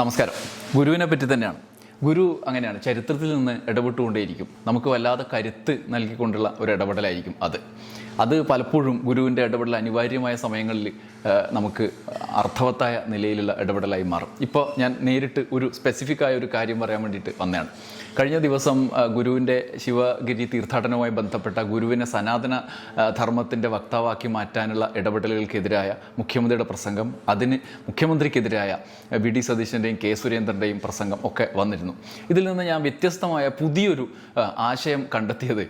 നമസ്കാരം. ഗുരുവിനെ പറ്റി തന്നെയാണ്. ഗുരു അങ്ങനെയാണ്. ചരിത്രത്തിൽ നിന്ന് ഇടപെട്ടുകൊണ്ടേയിരിക്കും. നമുക്ക് വല്ലാതെ കരുത്ത് നൽകിക്കൊണ്ടുള്ള ഒരു ഇടപെടലായിരിക്കും അത്. അത് പലപ്പോഴും ഗുരുവിന്റെ ഇടപെടൽ അനിവാര്യമായ സമയങ്ങളിൽ നമുക്ക് അർത്ഥവത്തായ നിലയിലുള്ള ഇടപെടലായി മാറും. ഇപ്പോൾ ഞാൻ നേരിട്ട് ഒരു സ്പെസിഫിക് ആയ ഒരു കാര്യം പറയാൻ വേണ്ടിയിട്ട് വന്നതാണ്. കഴിഞ്ഞ ദിവസം ഗുരുവിന്റെ ശിവഗിരി തീർത്ഥാടനവുമായി ബന്ധപ്പെട്ട ഗുരുവിനെ സനാതന ധർമ്മത്തിന്റെ വക്താവാക്കി മാറ്റാനുള്ള ഇടപെടലുകൾക്കെതിരായ മുഖ്യമന്ത്രിയുടെ പ്രസംഗം അതിന് മുഖ്യമന്ത്രിക്കെതിരായ വി. ഡി. സതീശന്റെയും കെ. സുരേന്ദ്രന്റെയും പ്രസംഗം ഒക്കെ വന്നിരുന്നു. ഇതിൽ നിന്ന് ഞാൻ വ്യത്യസ്തമായ പുതിയൊരു ആശയം കണ്ടെത്തിയത്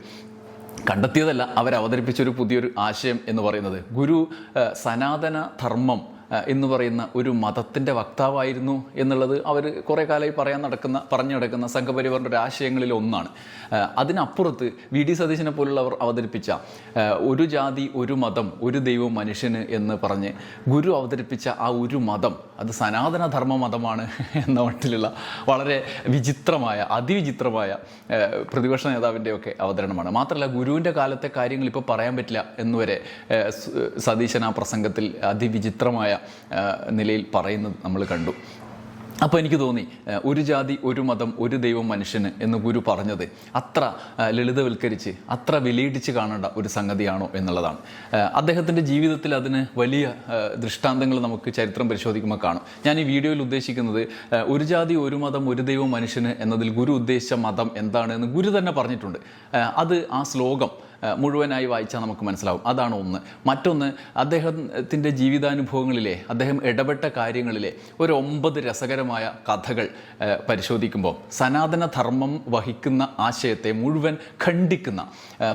കണ്ടെത്തിയതല്ല അവരവതരിപ്പിച്ചൊരു പുതിയൊരു ആശയം എന്ന് പറയുന്നത്. ഗുരു സനാതന ധർമ്മം എന്ന് പറയുന്ന ഒരു മതത്തിന്റെ വക്താവായിരുന്നു എന്നുള്ളത് അവർ കുറേ കാലമായി പറയാൻ നടക്കുന്ന പറഞ്ഞു നടക്കുന്ന സംഘപരിവാറിന്റെ ഒരു ആശയങ്ങളിൽ ഒന്നാണ്. അതിനപ്പുറത്ത് വി. ഡി. സതീശനെ പോലുള്ളവർ അവതരിപ്പിച്ച ഒരു ജാതി ഒരു മതം ഒരു ദൈവം മനുഷ്യന് എന്ന് പറഞ്ഞ് ഗുരു അവതരിപ്പിച്ച ആ ഒരു മതം അത് സനാതന ധർമ്മ മതമാണ് എന്ന മട്ടിലുള്ള വളരെ വിചിത്രമായ അതിവിചിത്രമായ പ്രതിപക്ഷ നേതാവിന്റെയൊക്കെ അവതരണമാണ്. മാത്രമല്ല ഗുരുവിന്റെ കാലത്തെ കാര്യങ്ങൾ ഇപ്പോൾ പറയാൻ പറ്റില്ല എന്നുവരെ സതീശൻ ആ പ്രസംഗത്തിൽ അതിവിചിത്രമായ നിലയിൽ പറയുന്നത് നമ്മൾ കണ്ടു. അപ്പോൾ എനിക്ക് തോന്നി ഒരു ജാതി ഒരു മതം ഒരു ദൈവം മനുഷ്യന് എന്ന് ഗുരു പറഞ്ഞത് അത്ര ലളിതവൽക്കരിച്ച് അത്ര വിലയിടിച്ച് കാണേണ്ട ഒരു സംഗതിയാണോ എന്നുള്ളതാണ്. അദ്ദേഹത്തിന്റെ ജീവിതത്തിൽ അതിന് വലിയ ദൃഷ്ടാന്തങ്ങൾ നമുക്ക് ചരിത്രം പരിശോധിക്കുമ്പോൾ കാണും. ഞാൻ ഈ വീഡിയോയിൽ ഉദ്ദേശിക്കുന്നത് ഒരു ജാതി ഒരു മതം ഒരു ദൈവം മനുഷ്യന് എന്നതിൽ ഗുരു ഉദ്ദേശിച്ച മതം എന്താണ് എന്ന് ഗുരു തന്നെ പറഞ്ഞിട്ടുണ്ട്. അത് ആ ശ്ലോകം മുഴുവനായി വായിച്ചാൽ നമുക്ക് മനസ്സിലാവും. അതാണ് ഒന്ന്. മറ്റൊന്ന് അദ്ദേഹത്തിന്റെ ജീവിതാനുഭവങ്ങളിലെ അദ്ദേഹം ഇടപെട്ട കാര്യങ്ങളിലെ ഒരു ഒമ്പത് രസകരമായ കഥകൾ പരിശോധിക്കുമ്പോൾ. സനാതന ധർമ്മം വഹിക്കുന്ന ആശയത്തെ മുഴുവൻ ഖണ്ഡിക്കുന്ന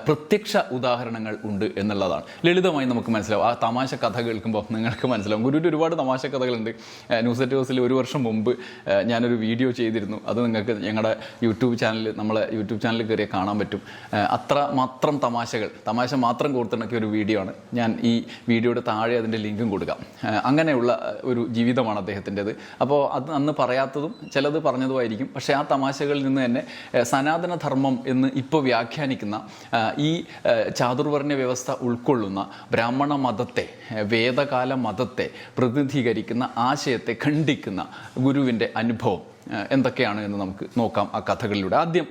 പ്രത്യക്ഷ ഉദാഹരണങ്ങൾ ഉണ്ട് എന്നുള്ളതാണ്. ലളിതമായി നമുക്ക് മനസ്സിലാവും. ആ തമാശ കഥ കേൾക്കുമ്പോൾ നിങ്ങൾക്ക് മനസ്സിലാവും. ഗുരുവിന്റെ ഒരുപാട് തമാശ കഥകളുണ്ട്. ന്യൂസ് അറ്റ് ഹൗസിൽ ഒരു വർഷം മുമ്പ് ഞാനൊരു വീഡിയോ ചെയ്തിരുന്നു. അത് നിങ്ങൾക്ക് ഞങ്ങളുടെ യൂട്യൂബ് ചാനലിൽ നമ്മളെ യൂട്യൂബ് ചാനലിൽ കയറിയാൽ കാണാൻ പറ്റും. അത്ര മാത്രം തമാശകൾ. തമാശ മാത്രം കോർത്തിണക്കിയ ഒരു വീഡിയോ ആണ്. ഞാൻ ഈ വീഡിയോയുടെ താഴെ അതിന്റെ ലിങ്കും കൊടുക്കാം. അങ്ങനെയുള്ള ഒരു ജീവിതമാണ് അദ്ദേഹത്തിന്റെത്. അപ്പോൾ അത് അന്ന് പറയാത്തതും ചിലത് പറഞ്ഞതുമായിരിക്കും. പക്ഷേ ആ തമാശകളിൽ നിന്ന് തന്നെ സനാതനധർമ്മം സനാതന ധർമ്മം എന്ന് ഇപ്പോൾ വ്യാഖ്യാനിക്കുന്ന ഈ ചാതുർവർണ വ്യവസ്ഥ ഉൾക്കൊള്ളുന്ന ബ്രാഹ്മണ മതത്തെ വേദകാല മതത്തെ പ്രതിനിധീകരിക്കുന്ന ആശയത്തെ ഖണ്ഡിക്കുന്ന ഗുരുവിന്റെ അനുഭവം എന്തൊക്കെയാണ് എന്ന് നമുക്ക് നോക്കാം ആ കഥകളിലൂടെ. ആദ്യം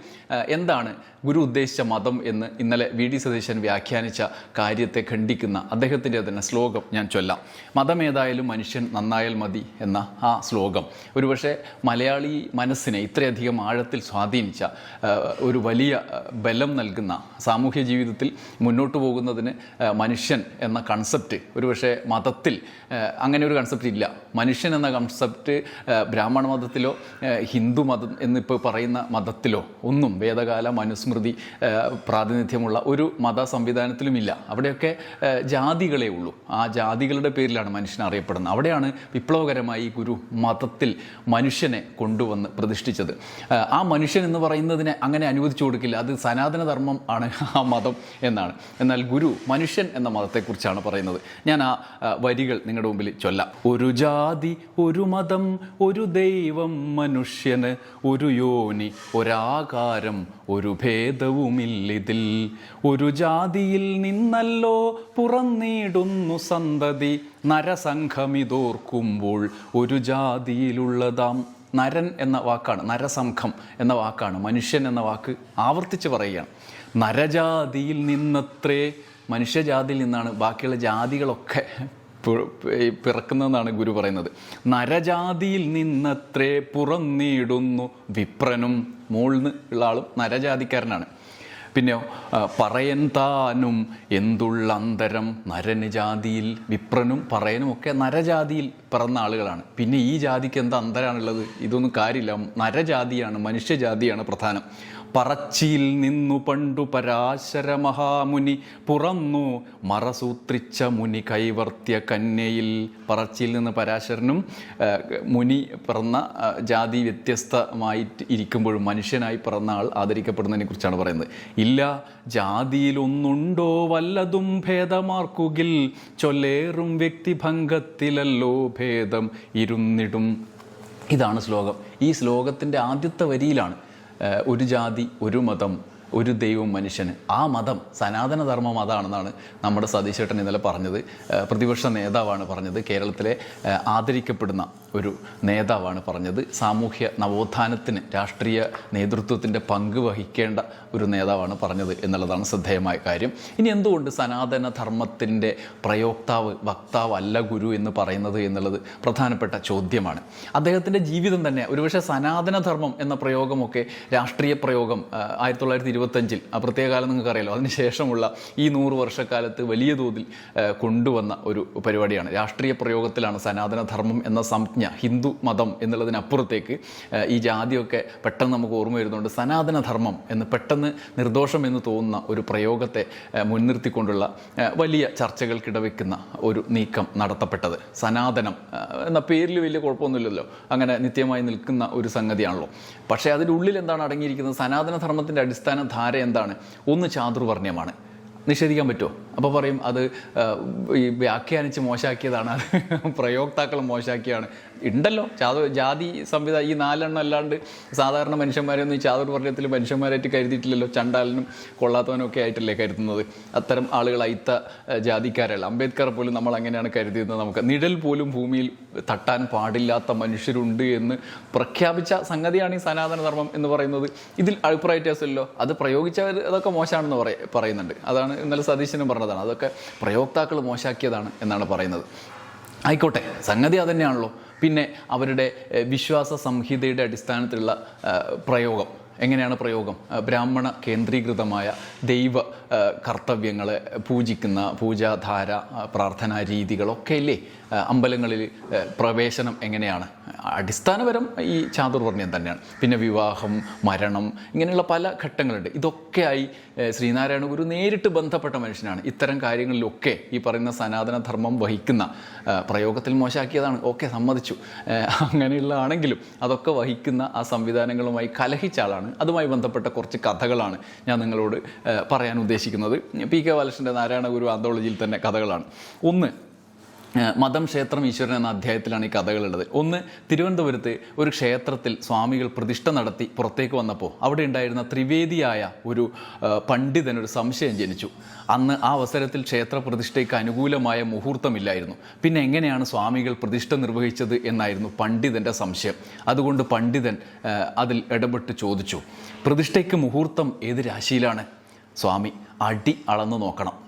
എന്താണ് ഗുരു ഉദ്ദേശിച്ച മതം എന്ന് ഇന്നലെ വി ഡി സതീശൻ വ്യാഖ്യാനിച്ച കാര്യത്തെ ഖണ്ഡിക്കുന്ന അദ്ദേഹത്തിന്റെ തന്നെ ശ്ലോകം ഞാൻ ചൊല്ലാം. മതം ഏതായാലും മനുഷ്യൻ നന്നായാൽ മതി എന്ന ആ ശ്ലോകം. ഒരുപക്ഷെ മലയാളി മനസ്സിനെ ഇത്രയധികം ആഴത്തിൽ സ്വാധീനിച്ച ഒരു വലിയ ബലം നൽകുന്ന സാമൂഹ്യ ജീവിതത്തിൽ മുന്നോട്ട് പോകുന്നതിന് മനുഷ്യൻ എന്ന കൺസെപ്റ്റ് ഒരുപക്ഷെ മതത്തിൽ അങ്ങനെ ഒരു കൺസെപ്റ്റ് ഇല്ല. മനുഷ്യൻ എന്ന കൺസെപ്റ്റ് ബ്രാഹ്മണ മതത്തിലോ ഹിന്ദു മതം എന്നിപ്പോൾ പറയുന്ന മതത്തിലോ ഒന്നും വേദകാല മനുസ്മൃതി ആ, പ്രാതിനിധ്യമുള്ള ഒരു മത സംവിധാനത്തിലുമില്ല അവിടെയൊക്കെ ജാതികളെ ഉള്ളൂ. ആ ജാതികളുടെ പേരിലാണ് മനുഷ്യൻ അറിയപ്പെടുന്നത്. അവിടെയാണ് വിപ്ലവകരമായി ഗുരു മതത്തിൽ മനുഷ്യനെ കൊണ്ടുവന്ന് പ്രതിഷ്ഠിച്ചത്. ആ, മനുഷ്യൻ എന്ന് പറയുന്നതിനെ അങ്ങനെ അനുവദിച്ചു കൊടുക്കില്ല. അത് സനാതനധർമ്മം ആണ് ആ മതം എന്നാണ്. എന്നാൽ ഗുരു മനുഷ്യൻ എന്ന മതത്തെക്കുറിച്ചാണ് പറയുന്നത്. ഞാൻ ആ വരികൾ നിങ്ങളുടെ മുമ്പിൽ ചൊല്ലാം. ഒരു ജാതി ഒരു മതം ഒരു ദൈവം മനുഷ്യന് ഒരു യോനി ഒരാകാരം ഒരു ഭേദവുമില്ലിതിൽ. ഒരു ജാതിയിൽ നിന്നല്ലോ പുറന്നീടുന്നു സന്തതി. നരസംഘമിതോർക്കുമ്പോൾ ഒരു ജാതിയിലുള്ളതാം. നരൻ എന്ന വാക്കാണ് നരസംഘം എന്ന വാക്കാണ് മനുഷ്യൻ എന്ന വാക്ക് ആവർത്തിച്ച് പറയുകയാണ്. നരജാതിയിൽ നിന്നത്രേ മനുഷ്യജാതിയിൽ നിന്നാണ് ബാക്കിയുള്ള ജാതികളൊക്കെ പിറക്കുന്നതെന്നാണ് ഗുരു പറയുന്നത്. നരജാതിയിൽ നിന്നത്രേ പുറന്നിടുന്നു വിപ്രനും. മോൾന്ന് ഉള്ള ആളും നരജാതിക്കാരനാണ്. പിന്നെ പറയൻ താനും എന്തുള്ള അന്തരം നരന് ജാതിയിൽ വിപ്രനും പറയനും ഒക്കെ നരജാതിയിൽ പിറന്ന ആളുകളാണ്. പിന്നെ ഈ ജാതിക്ക് എന്താ അന്തരാണുള്ളത്? ഇതൊന്നും കാര്യമില്ല. നരജാതിയാണ് മനുഷ്യജാതിയാണ് പ്രധാനം. പറച്ചിയിൽ നിന്നു പണ്ടു പരാശര മഹാമുനി പുറന്നു മറസൂത്രിച്ച മുനി കൈവർത്തിയ കന്യയിൽ പറച്ചിയിൽ നിന്ന് പരാശരനും മുനി പിറന്ന ജാതി വ്യത്യസ്തമായി ഇരിക്കുമ്പോഴും മനുഷ്യനായി പിറന്ന ആൾ ആദരിക്കപ്പെടുന്നതിനെ കുറിച്ചാണ് പറയുന്നത്. ഇല്ല ജാതിയിലൊന്നുണ്ടോ വല്ലതും ഭേദമാർക്കുകിൽ ചൊല്ലേറും വ്യക്തിഭംഗത്തിലല്ലോ ഭേദം ഇരുന്നിടും. ഇതാണ് ശ്ലോകം. ഈ ശ്ലോകത്തിന്റെ ആദ്യത്തെ വരിയിലാണ് ഒരു ജാതി ഒരു മതം ഒരു ദൈവം മനുഷ്യന്. ആ മതം സനാതനധർമ്മ മതമാണെന്നാണ് നമ്മുടെ സതീശേട്ടൻ ഇന്നലെ പറഞ്ഞത്. പ്രതിപക്ഷ നേതാവാണ് പറഞ്ഞത്. കേരളത്തിലെ ആദരിക്കപ്പെടുന്ന ഒരു നേതാവാണ് പറഞ്ഞത്. സാമൂഹ്യ നവോത്ഥാനത്തിന് രാഷ്ട്രീയ നേതൃത്വത്തിന്റെ പങ്ക് വഹിക്കേണ്ട ഒരു നേതാവാണ് പറഞ്ഞത് എന്നുള്ളതാണ് ശ്രദ്ധേയമായ കാര്യം. ഇനി എന്തുകൊണ്ട് സനാതന ധർമ്മത്തിന്റെ പ്രയോക്താവ് വക്താവ് അല്ല ഗുരു എന്ന് പറയുന്നത് എന്നുള്ളത് പ്രധാനപ്പെട്ട ചോദ്യമാണ്. അദ്ദേഹത്തിന്റെ ജീവിതം തന്നെ ഒരുപക്ഷെ സനാതന ധർമ്മം എന്ന പ്രയോഗമൊക്കെ രാഷ്ട്രീയ പ്രയോഗം ആയിരത്തി തൊള്ളായിരത്തി ഇരുപത്തഞ്ചിൽ ആ പ്രത്യേക കാലം നിങ്ങൾക്ക് അറിയാലോ അതിനുശേഷമുള്ള ഈ നൂറ് വർഷക്കാലത്ത് വലിയ തോതിൽ കൊണ്ടുവന്ന ഒരു പരിപാടിയാണ്. രാഷ്ട്രീയ പ്രയോഗത്തിലാണ് സനാതന ധർമ്മം എന്ന സംജ്ഞ ഹിന്ദു മതം എന്നുള്ളതിനപ്പുറത്തേക്ക് ഈ ജാതിയൊക്കെ പെട്ടെന്ന് നമുക്ക് ഓർമ്മ വരുന്നുണ്ട്. സനാതന ധർമ്മം എന്ന് പെട്ടെന്ന് നിർദോഷം എന്ന് തോന്നുന്ന ഒരു പ്രയോഗത്തെ മുൻനിർത്തിക്കൊണ്ടുള്ള വലിയ ചർച്ചകൾക്കിടവെക്കുന്ന ഒരു നീക്കം നടത്തപ്പെട്ടത്. സനാതനം എന്ന പേരിൽ വലിയ കുഴപ്പമൊന്നുമില്ലല്ലോ. അങ്ങനെ നിത്യമായി നിൽക്കുന്ന ഒരു സംഗതിയാണല്ലോ. പക്ഷേ അതിന്റെ ഉള്ളിൽ എന്താണ് അടങ്ങിയിരിക്കുന്നത്? സനാതന ധർമ്മത്തിന്റെ അടിസ്ഥാന ധാര എന്താണ്? ഒന്ന് ചാതുർവർണയമാണ് നിഷേധിക്കാൻ പറ്റുമോ? അപ്പോൾ പറയും അത് ഈ വ്യാഖ്യാനിച്ച് മോശമാക്കിയതാണ് അത് പ്രയോക്താക്കൾ മോശമാക്കിയാണ് ഉണ്ടല്ലോ ചാതു ജാതി സംവിധാനം ഈ നാലെണ്ണം അല്ലാണ്ട് സാധാരണ മനുഷ്യന്മാരെയൊന്നും ഈ ചാതുർവർണയത്തിൽ മനുഷ്യന്മാരായിട്ട് കരുതിയിട്ടില്ലല്ലോ. ചണ്ടാലിനും കൊള്ളാത്തവനും ഒക്കെ ആയിട്ടല്ലേ കരുതുന്നത്. അത്തരം ആളുകൾ അയിത്ത ജാതിക്കാരല്ല അംബേദ്കർ പോലും നമ്മൾ അങ്ങനെയാണ് കരുതിയിരുന്നത് നമുക്ക്. നിഴൽ പോലും ഭൂമിയിൽ തട്ടാൻ പാടില്ലാത്ത മനുഷ്യരുണ്ട് എന്ന് പ്രഖ്യാപിച്ച സംഗതിയാണ് ഈ സനാതനധർമ്മം എന്ന് പറയുന്നത്. ഇതിൽ അഭിപ്രായ വ്യത്യാസമല്ലോ അത് പ്രയോഗിച്ചവർ അതൊക്കെ മോശമാണെന്ന് പറയുന്നുണ്ട്. അതാണ് ഇന്നലെ സതീശനും പറഞ്ഞതാണ് അതൊക്കെ പ്രയോക്താക്കൾ മോശാക്കിയതാണ് എന്നാണ് പറയുന്നത്. ആയിക്കോട്ടെ സംഗതി അതുതന്നെയാണല്ലോ പിന്നെ അവരുടെ വിശ്വാസ സംഹിതയുടെ അടിസ്ഥാനത്തിലുള്ള പ്രയോഗം. എങ്ങനെയാണ് പ്രയോഗം? ബ്രാഹ്മണ കേന്ദ്രീകൃതമായ ദൈവ കർത്തവ്യങ്ങളെ പൂജിക്കുന്ന പൂജാധാര പ്രാർത്ഥനാ രീതികളൊക്കെ ഇല്ലേ അമ്പലങ്ങളിൽ പ്രവേശനം എങ്ങനെയാണ്? അടിസ്ഥാനപരം ഈ ചാതുർവർണയം തന്നെയാണ്. പിന്നെ വിവാഹം മരണം ഇങ്ങനെയുള്ള പല ഘട്ടങ്ങളുണ്ട്. ഇതൊക്കെയായി ശ്രീനാരായണ ഗുരു നേരിട്ട് ബന്ധപ്പെട്ട മനുഷ്യനാണ്. ഇത്തരം കാര്യങ്ങളിലൊക്കെ ഈ പറയുന്ന സനാതന ധർമ്മം വഹിക്കുന്ന പ്രയോഗത്തിൽ മോശമാക്കിയതാണ് ഓക്കെ സമ്മതിച്ചു. അങ്ങനെയുള്ള ആണെങ്കിലും അതൊക്കെ വഹിക്കുന്ന ആ സംവിധാനങ്ങളുമായി കലഹിച്ച ആളാണ് അതുമായി ബന്ധപ്പെട്ട കുറച്ച് കഥകളാണ് ഞാൻ നിങ്ങളോട് പറയാൻ ഉദ്ദേശിക്കുന്നത്. പി കെ ബാലകൃഷ്ണന്റെ നാരായണ ഗുരു ആന്തോളജിയിൽ തന്നെ കഥകളാണ്. ഒന്ന് മതം ക്ഷേത്രം ഈശ്വരൻ എന്ന അധ്യായത്തിലാണ് ഈ കഥകളുള്ളത്. ഒന്ന് തിരുവനന്തപുരത്ത് ഒരു ക്ഷേത്രത്തിൽ സ്വാമികൾ പ്രതിഷ്ഠ നടത്തി പുറത്തേക്ക് വന്നപ്പോൾ അവിടെ ഉണ്ടായിരുന്ന ത്രിവേദിയായ ഒരു പണ്ഡിതൻ ഒരു സംശയം ജനിച്ചു. അന്ന് ആ അവസരത്തിൽ ക്ഷേത്ര പ്രതിഷ്ഠയ്ക്ക് അനുകൂലമായ മുഹൂർത്തമില്ലായിരുന്നു. പിന്നെ എങ്ങനെയാണ് സ്വാമികൾ പ്രതിഷ്ഠ നിർവഹിച്ചത് എന്നായിരുന്നു പണ്ഡിതന്റെ സംശയം. അതുകൊണ്ട് പണ്ഡിതൻ അതിൽ ഇടപെട്ട് ചോദിച്ചു പ്രതിഷ്ഠയ്ക്ക് മുഹൂർത്തം ഏത് രാശിയിലാണ്? സ്വാമി അടി അളന്നു നോക്കണം.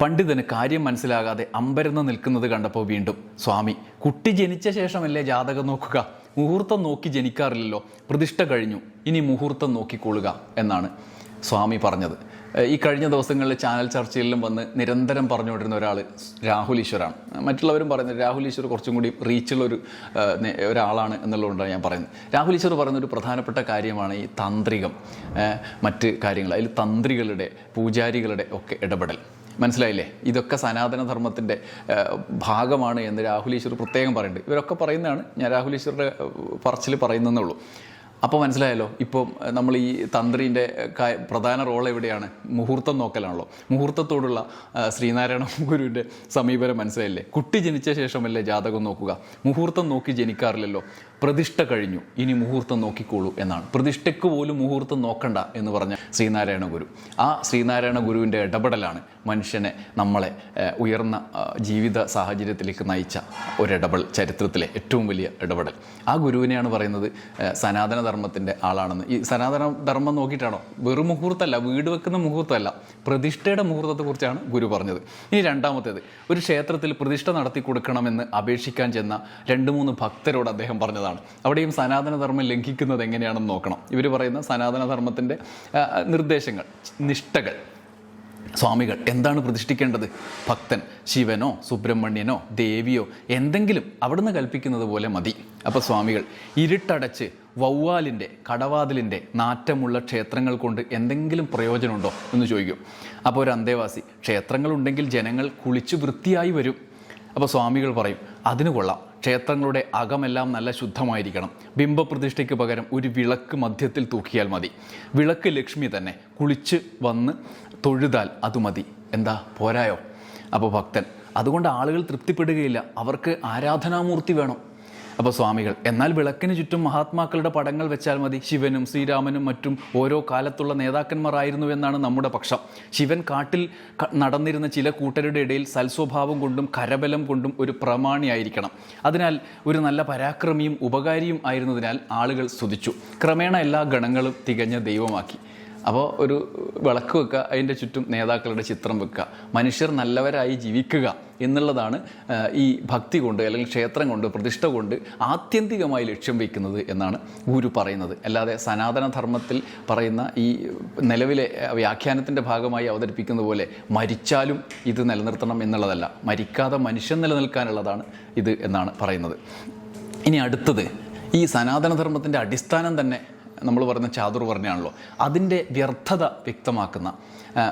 പണ്ഡിതന് കാര്യം മനസ്സിലാകാതെ അമ്പരന്ന് നിൽക്കുന്നത് കണ്ടപ്പോൾ വീണ്ടും സ്വാമി കുട്ടി ജനിച്ച ശേഷമല്ലേ ജാതകം നോക്കുക? മുഹൂർത്തം നോക്കി ജനിക്കാറില്ലല്ലോ. പ്രതിഷ്ഠ കഴിഞ്ഞു. ഇനി മുഹൂർത്തം നോക്കിക്കൊള്ളുക എന്നാണ് സ്വാമി പറഞ്ഞത്. ഈ കഴിഞ്ഞ ദിവസങ്ങളിൽ ചാനൽ ചർച്ചയിലും വന്ന് നിരന്തരം പറഞ്ഞുകൊണ്ടിരുന്ന ഒരാൾ രാഹുൽ ഈശ്വറാണ് മറ്റുള്ളവരും പറയുന്നത് രാഹുൽ ഈശ്വർ കുറച്ചും കൂടി റീച്ചുള്ള ഒരു ഒരാളാണ് എന്നുള്ളതുകൊണ്ടാണ് ഞാൻ പറയുന്നത്. രാഹുൽ ഈശ്വർ പറയുന്ന ഒരു പ്രധാനപ്പെട്ട കാര്യമാണ് ഈ തന്ത്രികം. മറ്റ് കാര്യങ്ങൾ അതിൽ തന്ത്രികളുടെ പൂജാരികളുടെ ഒക്കെ ഇടപെടൽ. മനസ്സിലായില്ലേ? ഇതൊക്കെ സനാതനധർമ്മത്തിന്റെ ഭാഗമാണ് എന്ന് രാഹുൽ ഈശ്വർ പ്രത്യേകം പറയുന്നുണ്ട്. ഇവരൊക്കെ പറയുന്നതാണ് ഞാൻ രാഹുൽ ഈശ്വറുടെ പറച്ചിൽ പറയുന്നതേ ഉള്ളൂ. അപ്പോൾ മനസ്സിലായല്ലോ ഇപ്പം നമ്മൾ ഈ തന്ത്രിന്റെ പ്രധാന റോൾ എവിടെയാണ്? മുഹൂർത്തം നോക്കലാണല്ലോ. മുഹൂർത്തത്തോടുള്ള ശ്രീനാരായണ ഗുരുവിന്റെ സമീപനം മനസ്സിലായില്ലേ? കുട്ടി ജനിച്ച ശേഷമല്ലേ ജാതകം നോക്കുക. മുഹൂർത്തം നോക്കി ജനിക്കാറില്ലല്ലോ. പ്രതിഷ്ഠ കഴിഞ്ഞു. ഇനി മുഹൂർത്തം നോക്കിക്കോളൂ എന്നാണ്. പ്രതിഷ്ഠയ്ക്ക് പോലും മുഹൂർത്തം നോക്കണ്ട എന്ന് പറഞ്ഞ ശ്രീനാരായണ ഗുരു. ആ ശ്രീനാരായണ ഗുരുവിന്റെ ഇടപെടലാണ് മനുഷ്യനെ നമ്മളെ ഉയർന്ന ജീവിത സാഹചര്യത്തിലേക്ക് നയിച്ച ഒരിടപെടൽ ചരിത്രത്തിലെ ഏറ്റവും വലിയ ഇടപെടൽ. ആ ഗുരുവിനെയാണ് പറയുന്നത് സനാതനധർമ്മത്തിന്റെ ആളാണെന്ന്. ഈ സനാതന ധർമ്മം നോക്കിയിട്ടാണോ? വെറും മുഹൂർത്തമല്ല വീട് വെക്കുന്ന മുഹൂർത്തമല്ല പ്രതിഷ്ഠയുടെ മുഹൂർത്തത്തെക്കുറിച്ചാണ് ഗുരു പറഞ്ഞത്. ഇനി രണ്ടാമത്തേത് ഒരു ക്ഷേത്രത്തിൽ പ്രതിഷ്ഠ നടത്തി കൊടുക്കണമെന്ന് അപേക്ഷിക്കാൻ ചെന്ന രണ്ട് മൂന്ന് ഭക്തരോട് അദ്ദേഹം പറഞ്ഞതാണ് അവിടെയും സനാതനധർമ്മം ലംഘിക്കുന്നത് എങ്ങനെയാണെന്ന് നോക്കണം. ഇവർ പറയുന്ന സനാതനധർമ്മത്തിന്റെ നിർദ്ദേശങ്ങൾ നിഷ്ഠകൾ സ്വാമികൾ എന്താണ് പ്രതിഷ്ഠിക്കേണ്ടത്? ഭക്തൻ ശിവനോ സുബ്രഹ്മണ്യനോ ദേവിയോ എന്തെങ്കിലും അവിടുന്ന് കൽപ്പിക്കുന്നത് പോലെ മതി. അപ്പോൾ സ്വാമികൾ ഇരുട്ടടച്ച് വവ്വാലിന്റെ കടവാതിലിന്റെ നാറ്റമുള്ള ക്ഷേത്രങ്ങൾ കൊണ്ട് എന്തെങ്കിലും പ്രയോജനമുണ്ടോ? എന്ന് ചോദിക്കും. അപ്പോൾ ഒരു അന്തേവാസി ക്ഷേത്രങ്ങളുണ്ടെങ്കിൽ ജനങ്ങൾ കുളിച്ച് വൃത്തിയായി വരും. അപ്പോൾ സ്വാമികൾ പറയും അതിന് കൊള്ളാം. ക്ഷേത്രങ്ങളുടെ അകമെല്ലാം നല്ല ശുദ്ധമായിരിക്കണം. ബിംബപ്രതിഷ്ഠയ്ക്ക് പകരം ഒരു വിളക്ക് മധ്യത്തിൽ തൂക്കിയാൽ മതി. വിളക്ക് ലക്ഷ്മി തന്നെ. കുളിച്ച് വന്ന് തൊഴുതാൽ അത് മതി. എന്താ? പോരായോ? അപ്പോൾ ഭക്തൻ. അതുകൊണ്ട് ആളുകൾ തൃപ്തിപ്പെടുകയില്ല. അവർക്ക് ആരാധനാമൂർത്തി വേണം. അപ്പോൾ സ്വാമികൾ എന്നാൽ വിളക്കിന് ചുറ്റും മഹാത്മാക്കളുടെ പടങ്ങൾ വെച്ചാൽ മതി. ശിവനും ശ്രീരാമനും മറ്റും ഓരോ കാലത്തുള്ള നേതാക്കന്മാരായിരുന്നു എന്നാണ് നമ്മുടെ പക്ഷം. ശിവൻ കാട്ടിൽ നടന്നിരുന്ന ചില കൂട്ടരുടെ ഇടയിൽ സൽസ്വഭാവം കൊണ്ടും കരബലം കൊണ്ടും ഒരു പ്രമാണിയായിരിക്കണം. അതിനാൽ ഒരു നല്ല പരാക്രമിയും ഉപകാരിയും ആയിരുന്നതിനാൽ ആളുകൾ സ്തുതിച്ചു. ക്രമേണ എല്ലാ ഗണങ്ങളും തികഞ്ഞ ദൈവമാക്കി. അപ്പോൾ ഒരു വിളക്ക് വെക്കുക അതിന്റെ ചുറ്റും നേതാക്കളുടെ ചിത്രം വെക്കുക മനുഷ്യർ നല്ലവരായി ജീവിക്കുക എന്നുള്ളതാണ് ഈ ഭക്തി കൊണ്ട് അല്ലെങ്കിൽ ക്ഷേത്രം കൊണ്ട് പ്രതിഷ്ഠ കൊണ്ട് ആത്യന്തികമായി ലക്ഷ്യം വയ്ക്കുന്നത് എന്നാണ് ഗുരു പറയുന്നത്. അല്ലാതെ സനാതനധർമ്മത്തിൽ പറയുന്ന ഈ നിലവിലെ വ്യാഖ്യാനത്തിന്റെ ഭാഗമായി അവതരിപ്പിക്കുന്ന പോലെ മരിച്ചാലും ഇത് നിലനിർത്തണം എന്നുള്ളതല്ല. മരിക്കാതെ മനുഷ്യൻ നിലനിൽക്കാനുള്ളതാണ് ഇത് എന്നാണ് പറയുന്നത്. ഇനി അടുത്തത് ഈ സനാതനധർമ്മത്തിന്റെ അടിസ്ഥാനം തന്നെ നമ്മൾ പറഞ്ഞ ചാതുർ പറഞ്ഞാണല്ലോ അതിന്റെ വ്യർത്ഥത വ്യക്തമാക്കുന്ന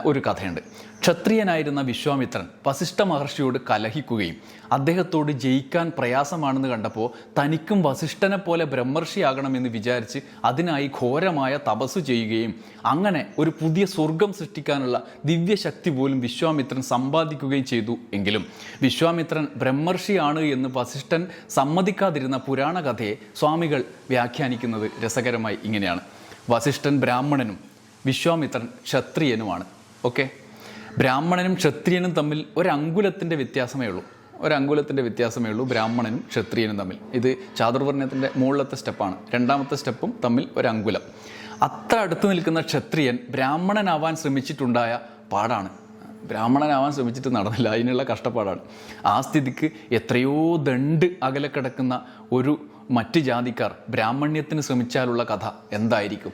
ഒരു കഥയുണ്ട്. ക്ഷത്രിയനായിരുന്ന വിശ്വാമിത്രൻ വസിഷ്ഠ മഹർഷിയോട് കലഹിക്കുകയും അദ്ദേഹത്തോട് ജയിക്കാൻ പ്രയാസമാണെന്ന് കണ്ടപ്പോൾ തനിക്കും വസിഷ്ഠനെ പോലെ ബ്രഹ്മർഷിയാകണമെന്ന് വിചാരിച്ച് അതിനായി ഘോരമായ തപസ് ചെയ്യുകയും അങ്ങനെ ഒരു പുതിയ സ്വർഗം സൃഷ്ടിക്കാനുള്ള ദിവ്യശക്തി പോലും വിശ്വാമിത്രൻ സമ്പാദിക്കുകയും ചെയ്തു എങ്കിലും വിശ്വാമിത്രൻ ബ്രഹ്മർഷിയാണ് എന്ന് വസിഷ്ഠൻ സമ്മതിക്കാതിരുന്ന പുരാണ കഥയെ സ്വാമികൾ വ്യാഖ്യാനിക്കുന്നത് രസകരമായി ഇങ്ങനെയാണ്. വസിഷ്ഠൻ ബ്രാഹ്മണനും വിശ്വാമിത്രൻ ക്ഷത്രിയനുമാണ്. ഓക്കെ? ബ്രാഹ്മണനും ക്ഷത്രിയനും തമ്മിൽ ഒരങ്കുലത്തിന്റെ വ്യത്യാസമേ ഉള്ളൂ. ഒരങ്കുലത്തിന്റെ വ്യത്യാസമേ ഉള്ളൂ ബ്രാഹ്മണനും ക്ഷത്രിയനും തമ്മിൽ. ഇത് ചാതുർവർണയത്തിന്റെ മുകളിലത്തെ സ്റ്റെപ്പാണ്. രണ്ടാമത്തെ സ്റ്റെപ്പും തമ്മിൽ ഒരങ്കുലം. അത്ര അടുത്ത് നിൽക്കുന്ന ക്ഷത്രിയൻ ബ്രാഹ്മണനാവാൻ ശ്രമിച്ചിട്ടുണ്ടായ പാടാണ്. ബ്രാഹ്മണനാവാൻ ശ്രമിച്ചിട്ട് നടന്നില്ല. അതിനുള്ള കഷ്ടപ്പാടാണ്. ആ സ്ഥിതിക്ക് എത്രയോ ദണ്ട് അകലെ കിടക്കുന്ന ഒരു മറ്റ് ജാതിക്കാർ ബ്രാഹ്മണ്യത്തിന് ശ്രമിച്ചാലുള്ള കഥ എന്തായിരിക്കും?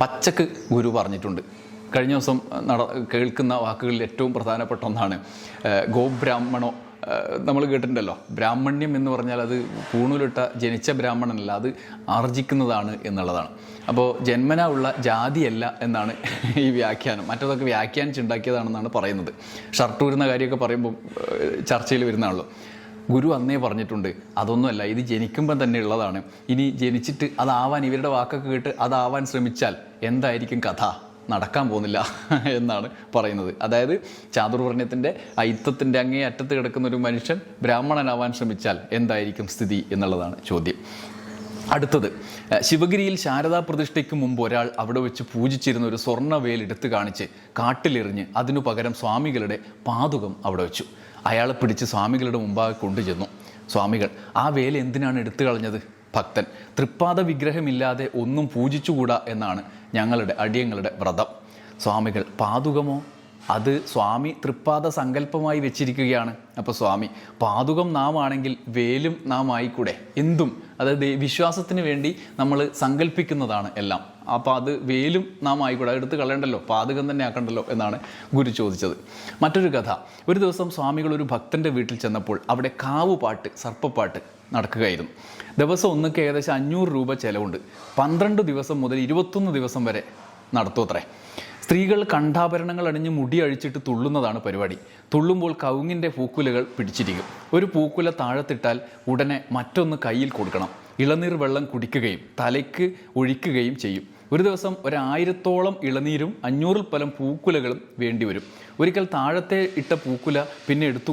പച്ചക്ക് ഗുരു പറഞ്ഞിട്ടുണ്ട്. കഴിഞ്ഞ ദിവസം നട കേൾക്കുന്ന വാക്കുകളിൽ ഏറ്റവും പ്രധാനപ്പെട്ട ഒന്നാണ് ഗോബ്രാഹ്മണോ. നമ്മൾ കേട്ടിട്ടുണ്ടല്ലോ ബ്രാഹ്മണ്യം എന്ന് പറഞ്ഞാൽ അത് കൂണൂലിട്ട ജനിച്ച ബ്രാഹ്മണനല്ല അത് ആർജിക്കുന്നതാണ് എന്നുള്ളതാണ്. അപ്പോൾ ജന്മന ഉള്ള ജാതിയല്ല എന്നാണ് ഈ വ്യാഖ്യാനം. മറ്റതൊക്കെ വ്യാഖ്യാനിച്ചുണ്ടാക്കിയതാണെന്നാണ് പറയുന്നത്. ഷർട്ടൂരുന്ന കാര്യമൊക്കെ പറയുമ്പോൾ ചർച്ചയിൽ വരുന്നതാണല്ലോ. ഗുരു അന്നേ പറഞ്ഞിട്ടുണ്ട് അതൊന്നുമല്ല ഇത് ജനിക്കുമ്പം തന്നെ ഉള്ളതാണ്. ഇനി ജനിച്ചിട്ട് അതാവാൻ ഇവരുടെ വാക്കൊക്കെ കേട്ട് അതാവാൻ ശ്രമിച്ചാൽ എന്തായിരിക്കും കഥ? നടക്കാൻ പോകുന്നില്ല എന്നാണ് പറയുന്നത്. അതായത് ചാതുർവർണയത്തിന്റെ ഐത്തത്തിന്റെ അങ്ങേ അറ്റത്ത് കിടക്കുന്ന ഒരു മനുഷ്യൻ ബ്രാഹ്മണനാവാൻ ശ്രമിച്ചാൽ എന്തായിരിക്കും സ്ഥിതി എന്നുള്ളതാണ് ചോദ്യം. അടുത്തത് ശിവഗിരിയിൽ ശാരദാ പ്രതിഷ്ഠയ്ക്ക് മുമ്പ് ഒരാൾ അവിടെ വെച്ച് പൂജിച്ചിരുന്ന ഒരു സ്വർണവേൽ എടുത്തു കാണിച്ച് കാട്ടിലെറിഞ്ഞ് അതിനു പകരം സ്വാമികളുടെ പാതുകം അവിടെ വെച്ചു. അയാളെ പിടിച്ച് സ്വാമികളുടെ മുമ്പാകെ കൊണ്ടുചെന്നു. സ്വാമികൾ ആ വേല എന്തിനാണ് എടുത്തു കളഞ്ഞത്? ഭക്തൻ. തൃപ്പാദ വിഗ്രഹമില്ലാതെ ഒന്നും പൂജിച്ചുകൂടാ എന്നാണ് ഞങ്ങളുടെ അടിയങ്ങളുടെ വ്രതം. സ്വാമികൾ പാതുകമോ? അത് സ്വാമി തൃപ്പാദ സങ്കല്പമായി വെച്ചിരിക്കുകയാണ്. അപ്പോൾ സ്വാമി പാതുകം നാം ആണെങ്കിൽ വേലും നാം ആയിക്കൂടെ എന്തും? അതായത് വിശ്വാസത്തിന് വേണ്ടി നമ്മൾ സങ്കല്പിക്കുന്നതാണ് എല്ലാം. അപ്പോൾ അത് വേലും നാം ആയിക്കൂടെ. എടുത്ത് കളയണ്ടല്ലോ. പാതകം തന്നെ ആക്കണ്ടല്ലോ എന്നാണ് ഗുരു ചോദിച്ചത്. മറ്റൊരു കഥ. ഒരു ദിവസം സ്വാമികൾ ഒരു ഭക്തന്റെ വീട്ടിൽ ചെന്നപ്പോൾ അവിടെ കാവുപാട്ട് സർപ്പപ്പാട്ട് നടക്കുകയായിരുന്നു. ദിവസം ഒന്നൊക്കെ ഏകദേശം അഞ്ഞൂറ് രൂപ ചിലവുണ്ട്. പന്ത്രണ്ട് ദിവസം മുതൽ ഇരുപത്തൊന്ന് ദിവസം വരെ നടത്തുമത്രേ സ്ത്രീകൾ കണ്ഠാഭരണങ്ങൾ അണിഞ്ഞ് മുടി അഴിച്ചിട്ട് തുള്ളുന്നതാണ് പരിപാടി. തുള്ളുമ്പോൾ കവുങ്ങിന്റെ പൂക്കുലകൾ പിടിച്ചിരിക്കും. ഒരു പൂക്കുല താഴത്തിട്ടാൽ ഉടനെ മറ്റൊന്ന് കയ്യിൽ കൊടുക്കണം. ഇളനീർ വെള്ളം കുടിക്കുകയും തലയ്ക്ക് ഒഴിക്കുകയും ചെയ്യും. ഒരു ദിവസം ഒരായിരത്തോളം ഇളനീരും അഞ്ഞൂറിൽ പരം പൂക്കുലകളും വേണ്ടിവരും. ഒരിക്കൽ താഴത്തെ ഇട്ട പൂക്കുല പിന്നെ എടുത്തു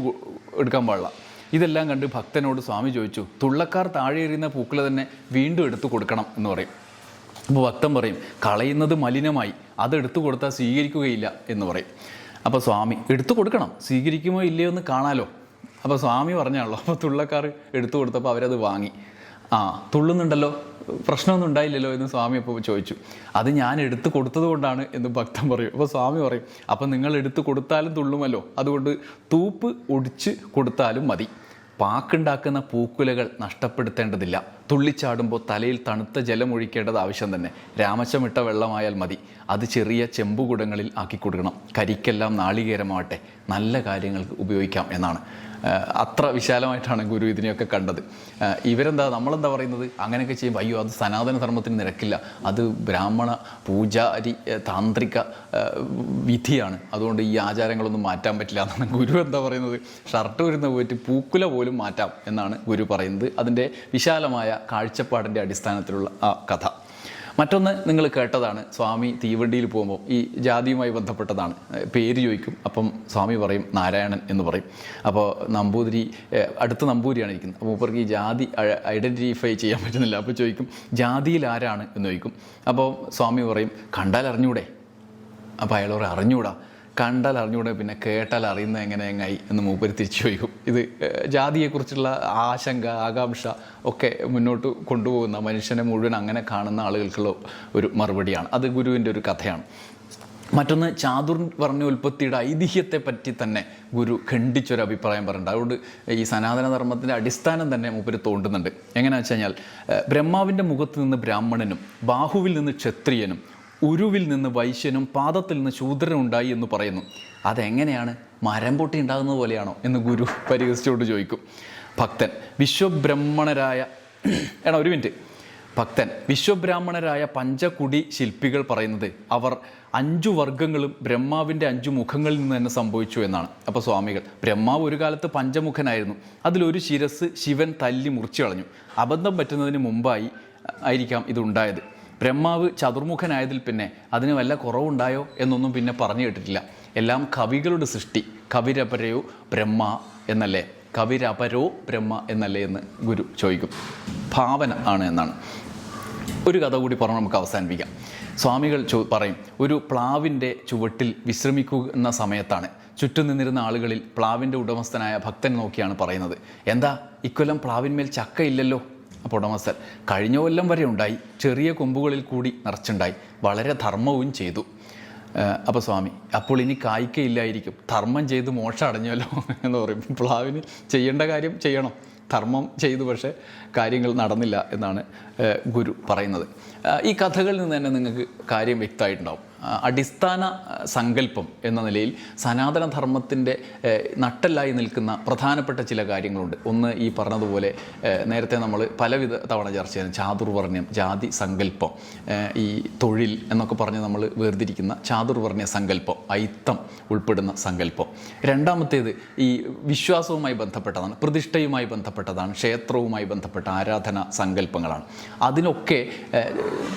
എടുക്കാൻ പാടില്ല. ഇതെല്ലാം കണ്ട് ഭക്തനോട് സ്വാമി ചോദിച്ചു തുള്ളക്കാർ താഴെ എറിയുന്ന പൂക്കുല തന്നെ വീണ്ടും എടുത്തു കൊടുക്കണം എന്ന് പറയും. അപ്പോൾ ഭക്തൻ പറയും കളയുന്നത് മലിനമായി അതെടുത്തു കൊടുത്താൽ സ്വീകരിക്കുകയില്ല എന്ന് പറയും. അപ്പോൾ സ്വാമി എടുത്തു കൊടുക്കണം സ്വീകരിക്കുമോ ഇല്ലയോ എന്ന് കാണാലോ. അപ്പോൾ സ്വാമി പറഞ്ഞാണല്ലോ അപ്പോൾ തുള്ളക്കാർ എടുത്തു കൊടുത്തപ്പോൾ അവരത് വാങ്ങി. ആ തുള്ളുന്നുണ്ടല്ലോ പ്രശ്നമൊന്നും ഉണ്ടായില്ലല്ലോ എന്ന് സ്വാമി അപ്പോൾ ചോദിച്ചു. അത് ഞാൻ എടുത്തു കൊടുത്തത് കൊണ്ടാണ് എന്ന് ഭക്തൻ പറയും. അപ്പോൾ സ്വാമി പറയും അപ്പം നിങ്ങൾ എടുത്തു കൊടുത്താലും തുള്ളുമല്ലോ. അതുകൊണ്ട് തൂപ്പ് ഒടിച്ച് കൊടുത്താലും മതി. പാക്കുണ്ടാക്കുന്ന പൂക്കുലകൾ നഷ്ടപ്പെടുത്തേണ്ടതില്ല. തുള്ളിച്ചാടുമ്പോൾ തലയിൽ തണുത്ത ജലം ഒഴിക്കേണ്ടത് ആവശ്യം തന്നെ. രാമച്ചമിട്ട വെള്ളമായാൽ മതി. അത് ചെറിയ ചെമ്പുകുടങ്ങളിൽ ആക്കി കൊടുക്കണം. കരിക്കെല്ലാം നാളികേരമാവട്ടെ. നല്ല കാര്യങ്ങൾക്ക് ഉപയോഗിക്കാം എന്നാണ്. അത്ര വിശാലമായിട്ടാണ് ഗുരു ഇതിനെയൊക്കെ കണ്ടത്. ഇവരെന്താ നമ്മളെന്താ പറയുന്നത്? അങ്ങനെയൊക്കെ ചെയ്യുമ്പോൾ അയ്യോ അത് സനാതന ധർമ്മത്തിന് നിരക്കില്ല. അത് ബ്രാഹ്മണ പൂജാരി താന്ത്രിക വിധിയാണ്. അതുകൊണ്ട് ഈ ആചാരങ്ങളൊന്നും മാറ്റാൻ പറ്റില്ല എന്നാണ് ഗുരു എന്താ പറയുന്നത്? ഷർട്ട് വരുന്ന പോയിട്ട് പൂക്കുല പോലും മാറ്റാം എന്നാണ് ഗുരു പറയുന്നത്. അതിന്റെ വിശാലമായ കാഴ്ചപ്പാടിന്റെ അടിസ്ഥാനത്തിലുള്ള ആ കഥ. മറ്റൊന്ന് നിങ്ങൾ കേട്ടതാണ്. സ്വാമി തീവണ്ടിയിൽ പോകുമ്പോൾ ഈ ജാതിയുമായി ബന്ധപ്പെട്ടതാണ്. പേര് ചോദിക്കും. അപ്പം സ്വാമി പറയും നാരായണൻ എന്ന് പറയും. അപ്പോൾ നമ്പൂതിരി അടുത്ത നമ്പൂതിരിയാണ് ഇരിക്കുന്നത്. അപ്പോൾ മൂപ്പർക്ക് ഈ ജാതി ഐഡന്റിഫൈ ചെയ്യാൻ പറ്റുന്നില്ല. അപ്പോൾ ചോദിക്കും ജാതിയിൽ ആരാണ്? എന്ന് ചോദിക്കും. അപ്പോൾ സ്വാമി പറയും കണ്ടാൽ അറിഞ്ഞൂടെ അപ്പോൾ അയാൾ പറയും അറിഞ്ഞൂടാ. കണ്ടാൽ അറിഞ്ഞുകൂടെ പിന്നെ കേട്ടാൽ അറിയുന്നത് എങ്ങനെ എങ്ങായി എന്ന് മൂപ്പര് തിരിച്ചു ചോദിക്കും. ഇത് ജാതിയെക്കുറിച്ചുള്ള ആശങ്ക ആകാംക്ഷ ഒക്കെ മുന്നോട്ട് കൊണ്ടുപോകുന്ന മനുഷ്യനെ മുഴുവൻ അങ്ങനെ കാണുന്ന ആളുകൾക്കുള്ള ഒരു മറുപടിയാണ്. അത് ഗുരുവിന്റെ ഒരു കഥയാണ്. മറ്റൊന്ന് ചാതുർ പറഞ്ഞ ഉൽപ്പത്തിയുടെ ഐതിഹ്യത്തെ പറ്റി തന്നെ ഗുരു ഖണ്ഡിച്ചൊരു അഭിപ്രായം പറയുന്നുണ്ട് അതുകൊണ്ട് ഈ സനാതനധർമ്മത്തിന്റെ അടിസ്ഥാനം തന്നെ മൂപ്പര് തോണ്ടുന്നുണ്ട്. എങ്ങനെയാണെന്ന് വെച്ച് കഴിഞ്ഞാൽ ബ്രഹ്മാവിന്റെ മുഖത്ത് നിന്ന് ബ്രാഹ്മണനും ബാഹുവിൽ നിന്ന് ക്ഷത്രിയനും ഉരുവിൽ നിന്ന് വൈശ്യനും പാദത്തിൽ നിന്ന് ശൂദ്രനും ഉണ്ടായി എന്ന് പറയുന്നു. അതെങ്ങനെയാണ്? മരം പൊട്ടി ഉണ്ടാകുന്നത് പോലെയാണോ? എന്ന് ഗുരു പരിഹസിച്ചുകൊണ്ട് ചോദിക്കും. ഭക്തൻ വിശ്വബ്രഹ്മണരായ എടാ ഒരു മിനിറ്റ്. ഭക്തൻ വിശ്വബ്രാഹ്മണരായ പഞ്ചകുടി ശില്പികൾ പറയുന്നത് അവർ അഞ്ചു വർഗങ്ങളും ബ്രഹ്മാവിന്റെ അഞ്ചു മുഖങ്ങളിൽ നിന്ന് തന്നെ സംഭവിച്ചു എന്നാണ്. അപ്പോൾ സ്വാമികൾ ബ്രഹ്മാവ് ഒരു കാലത്ത് പഞ്ചമുഖനായിരുന്നു. അതിലൊരു ശിരസ് ശിവൻ തല്ലി മുറിച്ചു കളഞ്ഞു. അബദ്ധം പറ്റുന്നതിന് മുമ്പായി ആയിരിക്കാം ഇതുണ്ടായത്. ബ്രഹ്മാവ് ചതുർമുഖനായതിൽ പിന്നെ അതിന് വല്ല കുറവുണ്ടായോ എന്നൊന്നും പിന്നെ പറഞ്ഞു കേട്ടിട്ടില്ല. എല്ലാം കവികളുടെ സൃഷ്ടി. കവിരപരയോ ബ്രഹ്മ എന്നല്ലേ? കവിരപരോ ബ്രഹ്മ എന്നല്ലേ എന്ന് ഗുരു ചോദിക്കും. ഭാവന ആണ് എന്നാണ്. ഒരു കഥ കൂടി പറഞ്ഞ് നമുക്ക് അവസാനിപ്പിക്കാം. സ്വാമികൾ ചോ പറയും ഒരു പ്ലാവിന്റെ ചുവട്ടിൽ വിശ്രമിക്കുന്ന സമയത്താണ്. ചുറ്റും നിന്നിരുന്ന ആളുകളിൽ പ്ലാവിന്റെ ഉടമസ്ഥനായ ഭക്തൻ നോക്കിയാണ് പറയുന്നത്. എന്താ? ഇക്കൊല്ലം പ്ലാവിന്മേൽ ചക്ക ഇല്ലല്ലോ അപ്പോൾ ഉടമസ്ഥൻ കഴിഞ്ഞ കൊല്ലം വരെ ഉണ്ടായി. ചെറിയ കൊമ്പുകളിൽ കൂടി നിറച്ചുണ്ടായി. വളരെ ധർമ്മവും ചെയ്തു. അപ്പോൾ സ്വാമി അപ്പോൾ ഇനി കായ്ക്കയില്ലായിരിക്കും. ധർമ്മം ചെയ്ത് മോശം അടഞ്ഞല്ലോ എന്ന് പറയും പ്ലാവിന് ചെയ്യേണ്ട കാര്യം ചെയ്യണം. ധർമ്മം ചെയ്തു പക്ഷേ കാര്യങ്ങൾ നടന്നില്ല എന്നാണ് ഗുരു പറയുന്നത്. ഈ കഥകളിൽ നിന്ന് തന്നെ നിങ്ങൾക്ക് കാര്യം വ്യക്തമായിട്ടുണ്ടാവും. അടിസ്ഥാന സങ്കല്പം എന്ന നിലയിൽ സനാതനധർമ്മത്തിന്റെ നട്ടല്ലായി നിൽക്കുന്ന പ്രധാനപ്പെട്ട ചില കാര്യങ്ങളുണ്ട്. ഒന്ന് ഈ പറഞ്ഞതുപോലെ നേരത്തെ നമ്മൾ പലവിധ തവണ ചർച്ച ചെയ്യുന്ന ചാതുർവർണ്യം ജാതി സങ്കല്പം ഈ തൊഴിൽ എന്നൊക്കെ പറഞ്ഞ് നമ്മൾ വേർതിരിക്കുന്ന ചാതുർവർണ സങ്കല്പം ഐത്തം ഉൾപ്പെടുന്ന സങ്കല്പം. രണ്ടാമത്തേത് ഈ വിശ്വാസവുമായി ബന്ധപ്പെട്ടതാണ് പ്രതിഷ്ഠയുമായി ബന്ധപ്പെട്ടതാണ് ക്ഷേത്രവുമായി ബന്ധപ്പെട്ട ആരാധന സങ്കല്പങ്ങളാണ്. അതിനൊക്കെ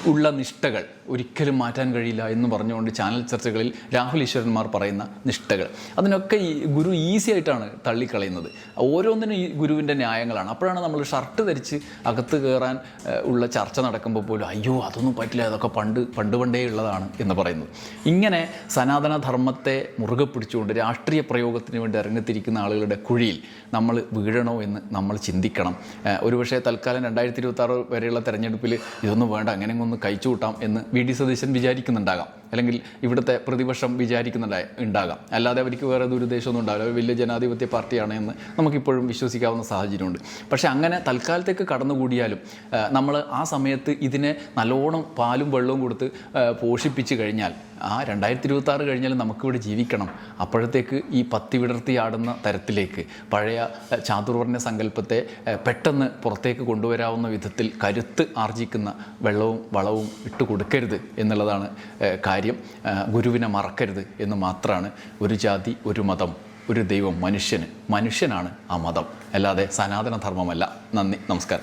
ഉള്ള നിഷ്ഠകൾ ഒരിക്കലും മാറ്റാൻ കഴിയില്ല എന്ന് പറഞ്ഞുകൊണ്ട് ചാനൽ ചർച്ചകളിൽ രാഹുൽ ഈശ്വരന്മാർ പറയുന്ന നിഷ്ഠകൾ. അതിനൊക്കെ ഈ ഗുരു ഈസി ആയിട്ടാണ് തള്ളിക്കളയുന്നത്. ഓരോന്നിനും ഈ ഗുരുവിന്റെ ന്യായങ്ങളാണ്. അപ്പോഴാണ് നമ്മൾ ഷർട്ട് ധരിച്ച് അകത്ത് കയറാൻ ഉള്ള ചർച്ച നടക്കുമ്പോൾ പോലും അയ്യോ അതൊന്നും പറ്റില്ല അതൊക്കെ പണ്ട് പണ്ട് പണ്ടേ ഉള്ളതാണ് എന്ന് പറയുന്നത്. ഇങ്ങനെ സനാതന ധർമ്മത്തെ മുറുകെ പിടിച്ചുകൊണ്ട് രാഷ്ട്രീയ പ്രയോഗത്തിന് വേണ്ടി ഇറങ്ങിത്തിരിക്കുന്ന ആളുകളുടെ കുഴിയിൽ നമ്മൾ വീഴണോ എന്ന് നമ്മൾ ചിന്തിക്കണം. ഒരുപക്ഷെ തൽക്കാലം രണ്ടായിരത്തി ഇരുപത്തി വരെയുള്ള തെരഞ്ഞെടുപ്പിൽ ഇതൊന്നും വേണ്ട അങ്ങനെ ഒന്ന് കഴിച്ചു കൂട്ടാം എന്ന് ഡി സതീശൻ വിചാരിക്കുന്നുണ്ടാകാം. അല്ലെങ്കിൽ ഇവിടുത്തെ പ്രതിപക്ഷം വിചാരിക്കുന്നുണ്ടായ ഉണ്ടാകാം. അല്ലാതെ അവർക്ക് വേറെ ദുരുദ്ദേശമൊന്നും ഉണ്ടാവില്ല. അവർ വലിയ ജനാധിപത്യ പാർട്ടിയാണ് എന്ന് നമുക്കിപ്പോഴും വിശ്വസിക്കാവുന്ന സാഹചര്യമുണ്ട്. പക്ഷേ അങ്ങനെ തൽക്കാലത്തേക്ക് കടന്നുകൂടിയാലും നമ്മൾ ആ സമയത്ത് ഇതിനെ നല്ലോണം പാലും വെള്ളവും കൊടുത്ത് പോഷിപ്പിച്ച് കഴിഞ്ഞാൽ ആ രണ്ടായിരത്തി ഇരുപത്തി ആറ് കഴിഞ്ഞാൽ നമുക്കിവിടെ ജീവിക്കണം. അപ്പോഴത്തേക്ക് ഈ പത്തി വിടർത്തിയാടുന്ന തരത്തിലേക്ക് പഴയ ചാതുർവർണ സങ്കല്പത്തെ പെട്ടെന്ന് പുറത്തേക്ക് കൊണ്ടുവരാവുന്ന വിധത്തിൽ കരുത്ത് ആർജിക്കുന്ന വെള്ളവും വളവും ഇട്ട് കൊടുക്കരുത് എന്നുള്ളതാണ് കാര്യം. ഗുരുവിനെ മറക്കരുത് എന്ന് മാത്രമാണ് ഒരു ജാതി ഒരു മതം ഒരു ദൈവം മനുഷ്യന്. മനുഷ്യനാണ് ആ മതം. അല്ലാതെ സനാതന ധർമ്മമല്ല നന്ദി. നമസ്കാരം.